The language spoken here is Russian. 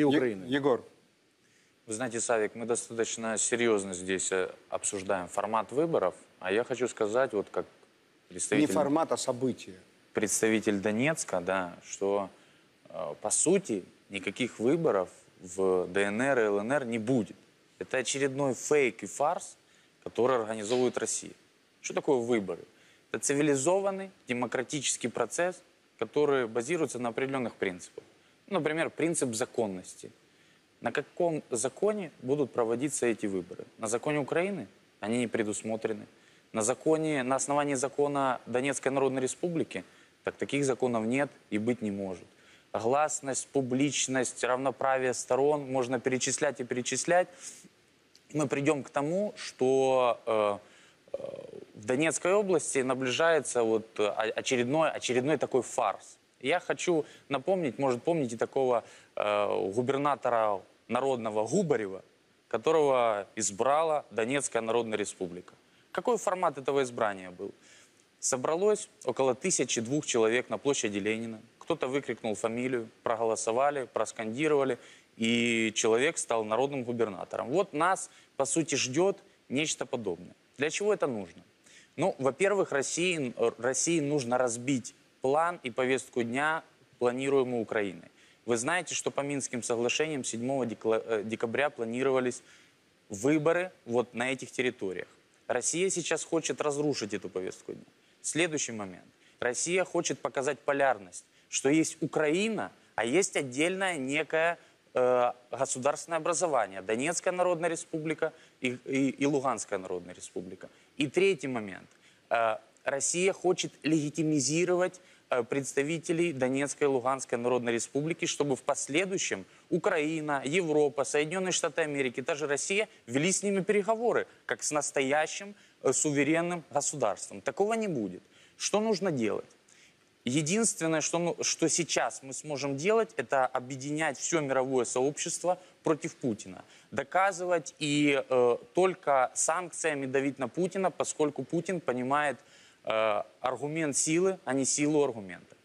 и Украины. Е- Егор, Вы знаете, Савик, мы достаточно серьезно здесь э, обсуждаем формат выборов, а я хочу сказать, вот как не представитель, формат, а событие. представитель Донецка, да, что э, по сути никаких выборов в ДНР и ЛНР не будет. Это очередной фейк и фарс, который организовывает Россия. Что такое выборы? Это цивилизованный демократический процесс, который базируется на определенных принципах. Например, принцип законности. На каком законе будут проводиться эти выборы? На законе Украины? Они не предусмотрены. На законе, на основании закона Донецкой Народной Республики? Так таких законов нет и быть не может. Гласность, публичность, равноправие сторон можно перечислять и перечислять. Мы придем к тому, что э, э, в Донецкой области наближается вот э, очередной, очередной такой фарс. Я хочу напомнить, может, помните такого э, губернатора народного Губарева, которого избрала Донецкая Народная Республика. Какой формат этого избрания был? Собралось около тысячи двух человек на площади Ленина. Кто-то выкрикнул фамилию, проголосовали, проскандировали, и человек стал народным губернатором. Вот нас, по сути, ждет нечто подобное. Для чего это нужно? Ну, во-первых, России, России нужно разбить план и повестку дня, планируемую Украиной. Вы знаете, что по Минским соглашениям 7 декла- э, декабря планировались выборы вот на этих территориях. Россия сейчас хочет разрушить эту повестку дня. Следующий момент. Россия хочет показать полярность, что есть Украина, а есть отдельное некое э, государственное образование. Донецкая Народная Республика и, и- и Луганская Народная Республика. И третий момент. Э, Россия хочет легитимизировать э, представителей Донецкой и Луганской Народной Республики, чтобы в последующем Украина, Европа, Соединенные Штаты Америки, даже Россия вели с ними переговоры, как с настоящим э, суверенным государством. Такого не будет. Что нужно делать? Единственное, что, что сейчас мы сможем делать, это объединять все мировое сообщество против Путина. Доказывать и э, только санкциями давить на Путина, поскольку Путин понимает аргумент силы, а не силу аргумента.